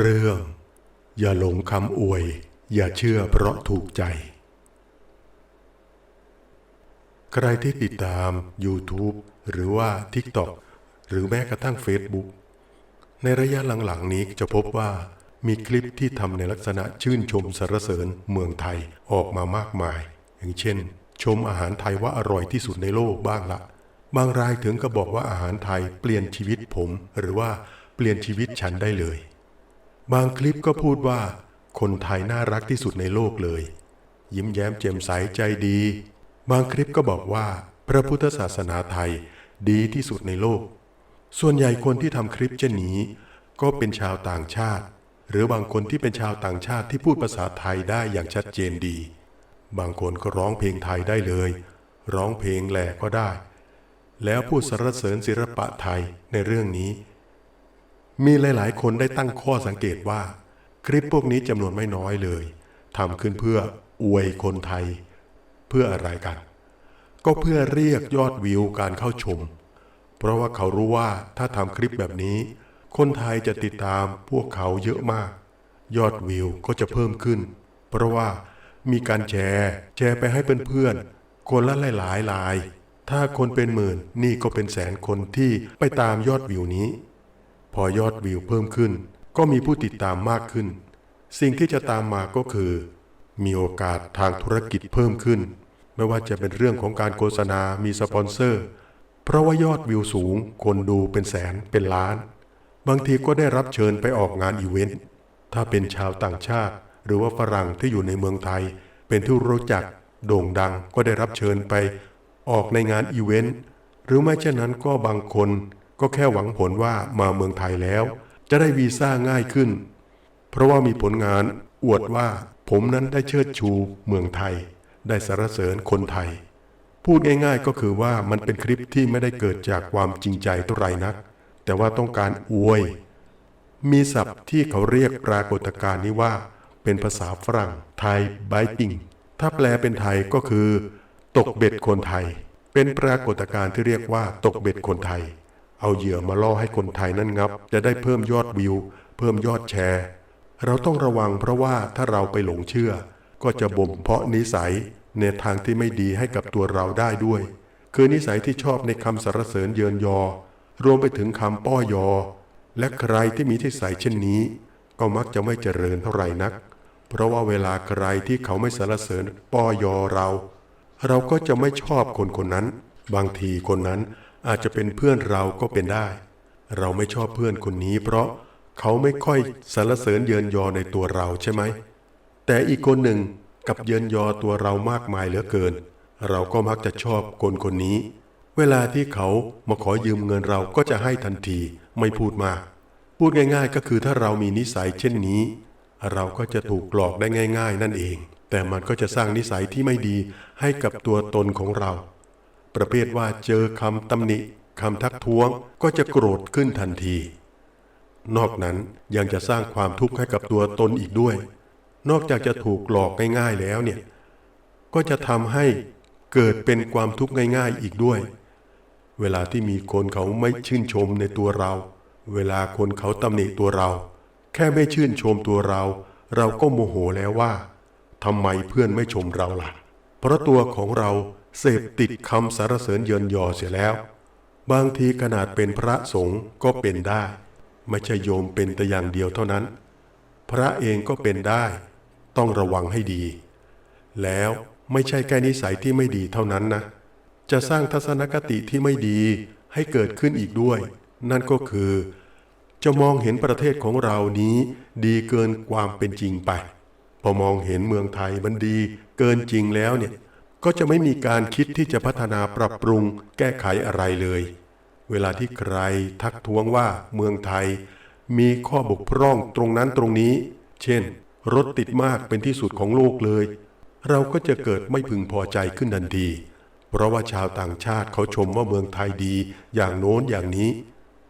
เรื่อง อย่าหลงคำอวย อย่าเชื่อเพราะถูกใจ ใครที่ติดตาม YouTube หรือว่า TikTok หรือแม้กระทั่ง Facebook ในระยะหลังๆนี้จะพบว่ามีคลิปที่ทำในลักษณะชื่นชมสรรเสริญเมืองไทยออกมามากมาย อย่างเช่น ชมอาหารไทยว่าอร่อยที่สุดในโลกบ้างละ บางรายถึงก็บอกว่าอาหารไทยเปลี่ยนชีวิตผม หรือว่าเปลี่ยนชีวิตฉันได้เลย บางคลิปก็พูดว่า คนไทยน่ารักที่สุดในโลกเลย ยิ้มแย้มแจ่มใสใจดี บางคลิปก็บอกว่า พระพุทธศาสนาไทยดีที่สุดในโลก ส่วนใหญ่คนที่ทำคลิปเช่นนี้ ก็เป็นชาวต่างชาติ หรือบางคนที่เป็นชาวต่างชาติที่พูดภาษาไทยได้อย่างชัดเจนดี บางคนก็ร้องเพลงไทยได้เลย ร้องเพลงแหล่ก็ได้ แล้วพูดสรรเสริญศิลปะไทยในเรื่องนี้ มีหลาย ๆ คนได้ตั้งข้อสังเกตว่า คลิปพวกนี้จำนวนไม่น้อยเลยทำขึ้นเพื่ออวยคนไทย เพื่ออะไรกัน ก็เพื่อเรียกยอดวิวการเข้าชม เพราะว่าเขารู้ว่าถ้าทำคลิปแบบนี้ คนไทยจะติดตามพวกเขาเยอะมาก ยอดวิวก็จะเพิ่มขึ้น เพราะว่ามีการแชร์แชร์ไปให้เพื่อนๆคนละหลายๆลาย ถ้าคนเป็นหมื่นนี่ก็เป็นแสนคนที่ไปตามยอดวิวนี้ พอยอดวิวเพิ่มขึ้น ก็มีผู้ติดตามมากขึ้น สิ่งที่จะตามมาก็คือ มีโอกาสทางธุรกิจเพิ่มขึ้น ไม่ว่าจะเป็นเรื่องของการโฆษณา มีสปอนเซอร์ เพราะว่ายอดวิวสูง คนดูเป็นแสนเป็นล้าน บางทีก็ได้รับเชิญไปออกงานอีเวนต์ ถ้าเป็นชาวต่างชาติ หรือว่าฝรั่งที่อยู่ในเมืองไทย เป็นที่รู้จักโด่งดังก็ได้รับเชิญไปออกในงานอีเวนต์ หรือไม่เช่นนั้นก็บางคน ก็แค่หวังผลว่ามาเมืองไทยแล้ว จะได้วีซ่าง่ายขึ้น เพราะว่ามีผลงานอวดว่าผมนั้นได้เชิดชูเมืองไทย ได้สรรเสริญคนไทย พูดง่ายๆก็คือว่ามันเป็นคลิปที่ไม่ได้เกิดจากความจริงใจเท่าไหร่นัก แต่ว่าต้องการอวย มีศัพท์ที่เขาเรียกปรากฏการณ์นี้ว่า เป็นภาษาฝรั่งไทยไบติงถ้าแปลเป็นไทยก็คือ ตกเบ็ดคนไทย เป็นปรากฏการณ์ที่เรียกว่าตกเบ็ดคนไทย เอาเหยื่อมาล่อให้คนไทยนั่นงับ จะได้เพิ่มยอดวิว เพิ่มยอดแชร์ เราต้องระวังเพราะว่าถ้าเราไปหลงเชื่อ ก็จะบ่มเพาะนิสัยในทางที่ไม่ดีให้กับตัวเราได้ด้วย คือนิสัยที่ชอบในคำสรรเสริญเยินยอ รวมไปถึงคำป้อยอ และใครที่มีนิสัยเช่นนี้ ก็มักจะไม่เจริญเท่าไหร่นัก เพราะว่าเวลาใครที่เขาไม่สรรเสริญป้อยอเรา เราก็จะไม่ชอบคนคนนั้น บางทีคนนั้น อาจจะเป็นเพื่อนเราก็เป็นได้ เราไม่ชอบเพื่อนคนนี้เพราะเขาไม่ค่อยสรรเสริญเยินยอในตัวเราใช่ไหม แต่อีกคนหนึ่งกับเยินยอตัวเรามากมายเหลือเกิน เราก็มักจะชอบคนคนนี้ เวลาที่เขามาขอยืมเงินเราก็จะให้ทันทีไม่พูดมาก พูดง่าย ๆ ก็คือถ้าเรามีนิสัยเช่นนี้ เราก็จะถูกหลอกได้ง่าย ๆ นั่นเอง แต่มันก็จะสร้างนิสัยที่ไม่ดีให้กับตัวตนของเรา ประเภทว่าเจอคำตำหนิคำทักท้วงก็จะโกรธขึ้นทันที นอกนั้นยังจะสร้างความทุกข์ให้กับตัวตนอีกด้วย นอกจากจะถูกหลอกง่ายๆแล้วเนี่ย ก็จะทำให้เกิดเป็นความทุกข์ง่ายๆอีกด้วย เวลาที่มีคนเขาไม่ชื่นชมในตัวเรา เวลาคนเขาตำหนิตัวเรา แค่ไม่ชื่นชมตัวเรา เราก็โมโหแล้วว่าทำไมเพื่อนไม่ชมเราล่ะ เพราะตัวของเรา เสพติดคำสรรเสริญเยินยอเสียแล้ว บางทีขนาดเป็นพระสงฆ์ก็เป็นได้ ไม่ใช่โยมเป็นแต่อย่างเดียวเท่านั้น พระเองก็เป็นได้ ต้องระวังให้ดี แล้วไม่ใช่แค่นิสัยที่ไม่ดีเท่านั้นนะ จะสร้างทัศนคติที่ไม่ดีให้เกิดขึ้นอีกด้วย นั่นก็คือ จะมองเห็นประเทศของเรานี้ดีเกินความเป็นจริงไป พอมองเห็นเมืองไทยมันดีเกินจริงแล้วเนี่ย ก็จะไม่มีการคิดที่จะพัฒนาปรับปรุง แก้ไขอะไรเลย เวลาที่ใครทักท้วงว่าเมืองไทย มีข้อบกพร่องตรงนั้นตรงนี้ เช่น รถติดมากเป็นที่สุดของโลกเลย เราก็จะเกิดไม่พึงพอใจขึ้นทันที เพราะว่าชาวต่างชาติเขาชมว่าเมืองไทยดี อย่างโน้นอย่างนี้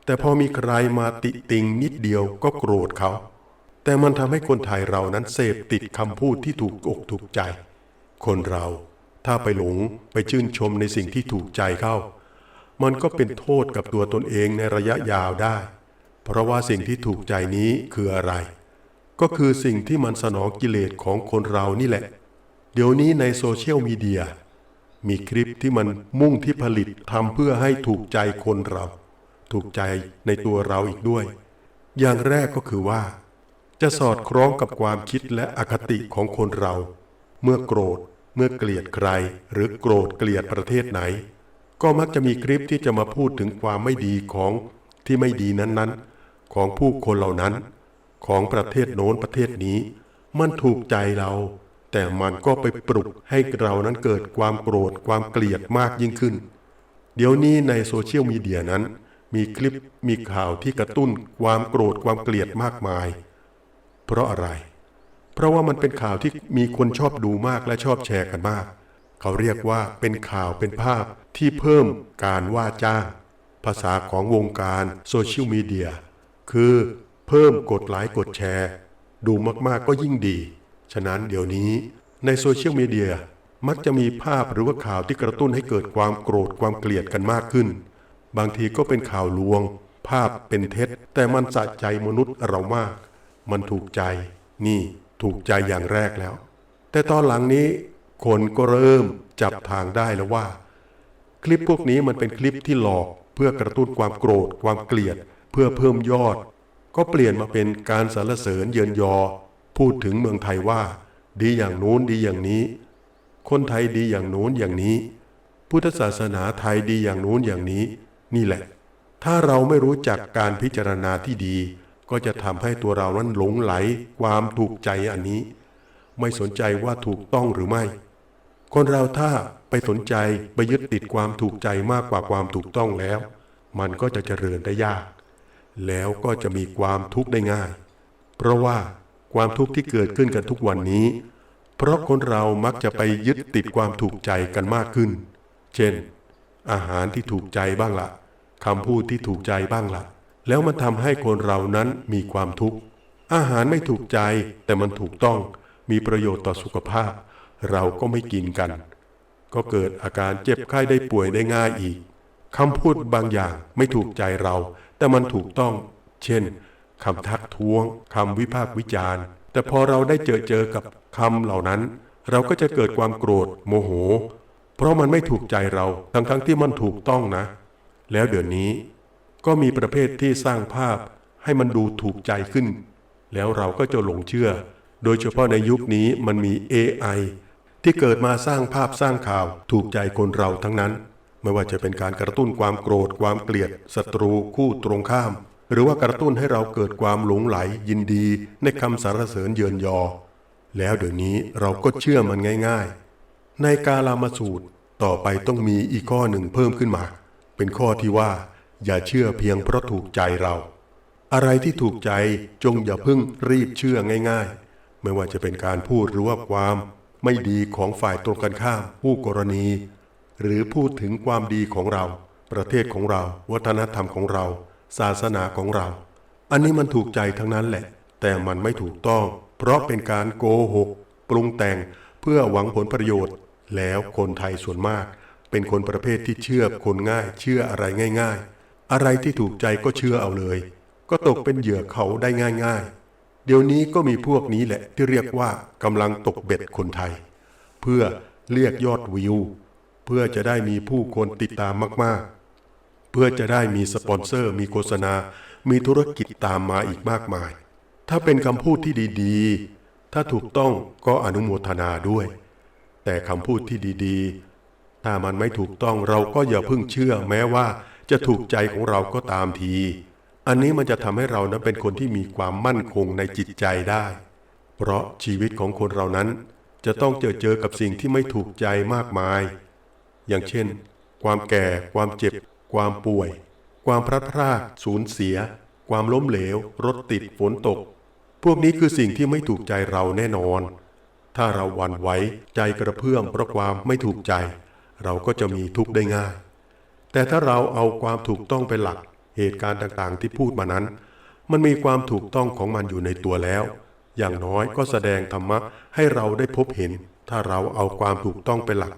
แต่พอมีใครมาติติงนิดเดียวก็โกรธเขา แต่มันทำให้คนไทยเรานั้นเสพติดคำพูดที่ถูกอกถูกใจ คนเรา ถ้าไปหลงไปชื่นชมในสิ่งที่ถูกใจเข้า มันก็เป็นโทษกับตัวตนเองในระยะยาวได้ เพราะว่าสิ่งที่ถูกใจนี้คืออะไร ก็คือสิ่งที่มันสนองกิเลสของคนเรานี่แหละ เดี๋ยวนี้ในโซเชียลมีเดียมีคลิปที่มันมุ่งที่ผลิตทำเพื่อให้ถูกใจคนเรา ถูกใจในตัวเราอีกด้วย อย่างแรกก็คือว่า จะสอดคล้องกับความคิดและอคติของคนเรา เมื่อโกรธ เมื่อเกลียดใครหรือโกรธเกลียดประเทศไหน ก็มักจะมีคลิปที่จะมาพูดถึงความไม่ดีของที่ไม่ดีนั้นๆ ของผู้คนเหล่านั้น ของประเทศโน้นประเทศนี้ มันถูกใจเรา แต่มันก็ไปปลุกให้เรานั้นเกิดความโกรธความเกลียดมากยิ่งขึ้น เดี๋ยวนี้ในโซเชียลมีเดียนั้น มีคลิปมีข่าวที่กระตุ้นความโกรธความเกลียดมากมาย เพราะอะไร เพราะว่ามันเป็นข่าวที่มีคนชอบดูมากและชอบแชร์กันมาก เขาเรียกว่าเป็นข่าวเป็นภาพที่เพิ่มการว่าจ้าง ภาษาของวงการโซเชียลมีเดียคือเพิ่มกดไลค์กดแชร์ ดูมากๆก็ยิ่งดี ฉะนั้นเดี๋ยวนี้ในโซเชียลมีเดียมักจะมีภาพหรือว่าข่าวที่กระตุ้นให้เกิดความโกรธความเกลียดกันมากขึ้น บางทีก็เป็นข่าวลวง ภาพเป็นเท็จ แต่มันสะใจมนุษย์เรามาก มันถูกใจนี่ ถูกใจอย่างแรกแล้ว แต่ตอนหลังนี้คนก็เริ่มจับทางได้แล้วว่า คลิปพวกนี้มันเป็นคลิปที่หลอกเพื่อกระตุ้นความโกรธ ความเกลียด เพื่อเพิ่มยอด ก็เปลี่ยนมาเป็นการสรรเสริญเยินยอ พูดถึงเมืองไทยว่า ดีอย่างนู้นดีอย่างนี้ คนไทยดีอย่างนู้นอย่างนี้ พุทธศาสนาไทยดีอย่างนู้นอย่างนี้ นี่แหละ ถ้าเราไม่รู้จักการพิจารณาที่ดี ก็จะทำให้ตัวเรานั้นหลงไหลความถูกใจอันนี้ ไม่สนใจว่าถูกต้องหรือไม่ คนเราถ้าไปสนใจไปยึดติดความถูกใจมากกว่าความถูกต้องแล้ว มันก็จะเจริญได้ยาก แล้วก็จะมีความทุกข์ได้ง่าย เพราะว่าความทุกข์ที่เกิดขึ้นกันทุกวันนี้ เพราะคนเรามักจะไปยึดติดความถูกใจกันมากขึ้น เช่น อาหารที่ถูกใจบ้างละคำพูดที่ถูกใจบ้างละ แล้วมันทำให้คนเรานั้นมีความทุกข์ อาหารไม่ถูกใจแต่มันถูกต้องมีประโยชน์ต่อสุขภาพ เราก็ไม่กินกัน ก็เกิดอาการเจ็บไข้ได้ป่วยได้ง่ายอีกคำพูดบางอย่างไม่ถูกใจเรา แต่มันถูกต้อง เช่นคำทักท้วงคำวิพากษ์วิจารณ์ แต่พอเราได้เจอเจอกับคำเหล่านั้น เราก็จะเกิดความโกรธโมโห เพราะมันไม่ถูกใจเราทั้งทั้งๆที่มันถูกต้องนะ แล้วเดี๋ยวนี้ ก็มีประเภทที่สร้างภาพให้มันดูถูกใจขึ้น แล้วเราก็จะหลงเชื่อ โดยเฉพาะในยุคนี้มันมี AI ที่เกิดมาสร้างภาพสร้างข่าวถูกใจคนเราทั้งนั้น ไม่ว่าจะเป็นการกระตุ้นความโกรธความเกลียดศัตรูคู่ตรงข้าม หรือว่ากระตุ้นให้เราเกิดความหลงไหลยินดีในคำสรรเสริญเยินยอ แล้วเดี๋ยวนี้เราก็เชื่อมันง่ายๆ ในกาลามาสูตรต่อไปต้องมีอีกข้อหนึ่งเพิ่มขึ้นมา เป็นข้อที่ว่า อย่าเชื่อเพียงเพราะถูกใจเรา อะไรที่ถูกใจจงอย่าพิ่งรีบเชื่อง่ายๆ ไม่ว่าจะเป็นการพูดหรือว่าความ ไม่ดีของฝ่ายตรงกันข้ามผู้กรณี หรือพูดถึงความดีของเรา ประเทศของเรา วัฒนธรรมของเรา ศาสนาของเรา อันนี้มันถูกใจทั้งนั้นแหละ แต่มันไม่ถูกต้อง เพราะเป็นการโกหก ปรุงแต่งเพื่อหวังผลประโยชน์ แล้วคนไทยส่วนมาก เป็นคนประเภทที่เชื่อคนง่าย เชื่ออะไรง่าย ๆ อะไรที่ถูกใจก็เชื่อเอาเลย ก็ตกเป็นเหยื่อเขาได้ง่าย ๆ เดี๋ยวนี้ก็มีพวกนี้แหละที่เรียกว่ากำลังตกเบ็ดคนไทย เพื่อเรียกยอดวิว เพื่อจะได้มีผู้คนติดตามมากๆ เพื่อจะได้มีสปอนเซอร์ มีโฆษณา มีธุรกิจตามมาอีกมากมาย ถ้าเป็นคำพูดที่ดีๆ ถ้าถูกต้องก็อนุโมทนาด้วย แต่คำพูดที่ดีๆ ถ้ามันไม่ถูกต้องเราก็อย่าเพิ่งเชื่อแม้ว่า จะถูกใจของเราก็ตามที อันนี้มันจะทำให้เรานั้นเป็นคนที่มีความมั่นคงในจิตใจได้ เพราะชีวิตของคนเรานั้น จะต้องเจอเจอกับสิ่งที่ไม่ถูกใจมากมาย อย่างเช่น ความแก่ ความเจ็บ ความป่วย ความพลัดพรากสูญเสีย ความล้มเหลว รถติดฝนตก พวกนี้คือสิ่งที่ไม่ถูกใจเราแน่นอน ถ้าเราหวันไหวใจกระเพื่อมเพราะความไม่ถูกใจ เราก็จะมีทุกข์ได้ง่าย แต่ถ้าเราเอาความถูกต้องเป็นหลัก เหตุการณ์ต่างๆ ที่พูดมานั้น มันมีความถูกต้องของมันอยู่ในตัวแล้ว อย่างน้อยก็แสดงธรรมะให้เราได้พบเห็น ถ้าเราเอาความถูกต้องเป็นหลัก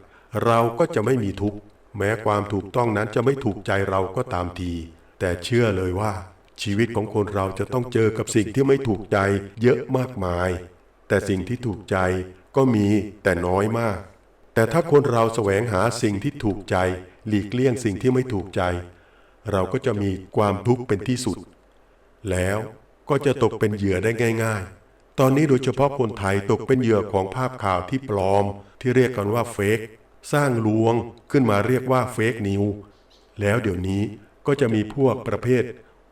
เราก็จะไม่มีทุกข์แม้ความถูกต้องนั้นจะไม่ถูกใจเราก็ตามที แต่เชื่อเลยว่า ชีวิตของคนเราจะต้องเจอกับสิ่งที่ไม่ถูกใจเยอะมากมาย แต่สิ่งที่ถูกใจก็มีแต่น้อยมาก แต่ถ้าคนเราแสวงหาสิ่งที่ถูกใจ หลีกเลี่ยงสิ่งที่ไม่ถูกใจ เราก็จะมีความทุกข์เป็นที่สุด แล้วก็จะตกเป็นเหยื่อได้ง่าย ๆ ตอนนี้โดยเฉพาะคนไทยตกเป็นเหยื่อของภาพข่าวที่ปลอม ที่เรียกกันว่าเฟกสร้างลวงขึ้นมาเรียกว่าเฟกนิวแล้วเดี๋ยวนี้ก็จะมีพวกประเภท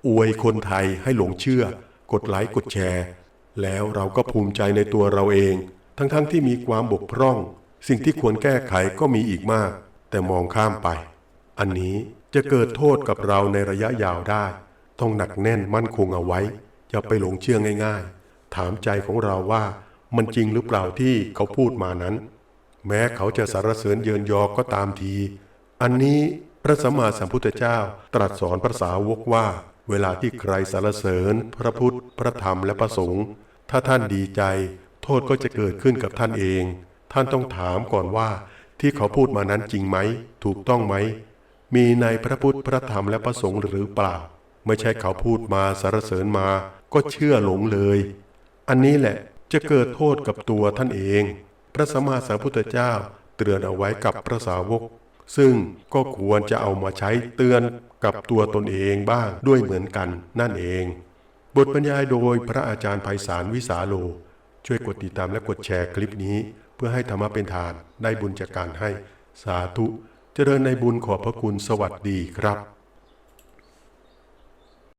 อวยคนไทยให้หลงเชื่อ กดไลค์กดแชร์ แล้วเราก็ภูมิใจในตัวเราเอง ทั้งๆทที่มีความบกพร่อง สิ่งที่ควรแก้ไขก็มีอีกมาก แต่มองข้ามไป อันนี้จะเกิดโทษกับเราในระยะยาวได้ ต้องหนักแน่นมั่นคงเอาไว้ อย่าไปหลงเชื่อง่าย ๆ ถามใจของเราว่ามันจริงหรือเปล่าที่เขาพูดมานั้น แม้เขาจะสรรเสริญเยินยอก็ตามที อันนี้พระสัมมาสัมพุทธเจ้าตรัสสอนพระสาวกว่า เวลาที่ใครสรรเสริญ พระพุทธ พระธรรมและพระสงฆ์ถ้าท่านดีใจ โทษก็จะเกิดขึ้นกับท่านเอง ท่านต้องถามก่อนว่า ที่เขาพูดมานั้นจริงไหม ถูกต้องไหม มีในพระพุทธพระธรรมและพระสงฆ์หรือเปล่า ไม่ใช่เขาพูดมาสรรเสริญมาก็เชื่อหลงเลย อันนี้แหละจะเกิดโทษกับตัวท่านเอง พระสัมมาสัมพุทธเจ้าเตือนเอาไว้กับพระสาวก ซึ่งก็ควรจะเอามาใช้เตือนกับตัวตนเองบ้างด้วยเหมือนกันนั่นเอง บทบรรยายโดยพระอาจารย์ไพศาลวิสาโล ช่วยกดติดตามและกดแชร์คลิปนี้ เพื่อให้ธรรมะเป็นทานได้บุญจากการให้สาธุ เจริญในบุญขอบพระคุณสวัสดีครับ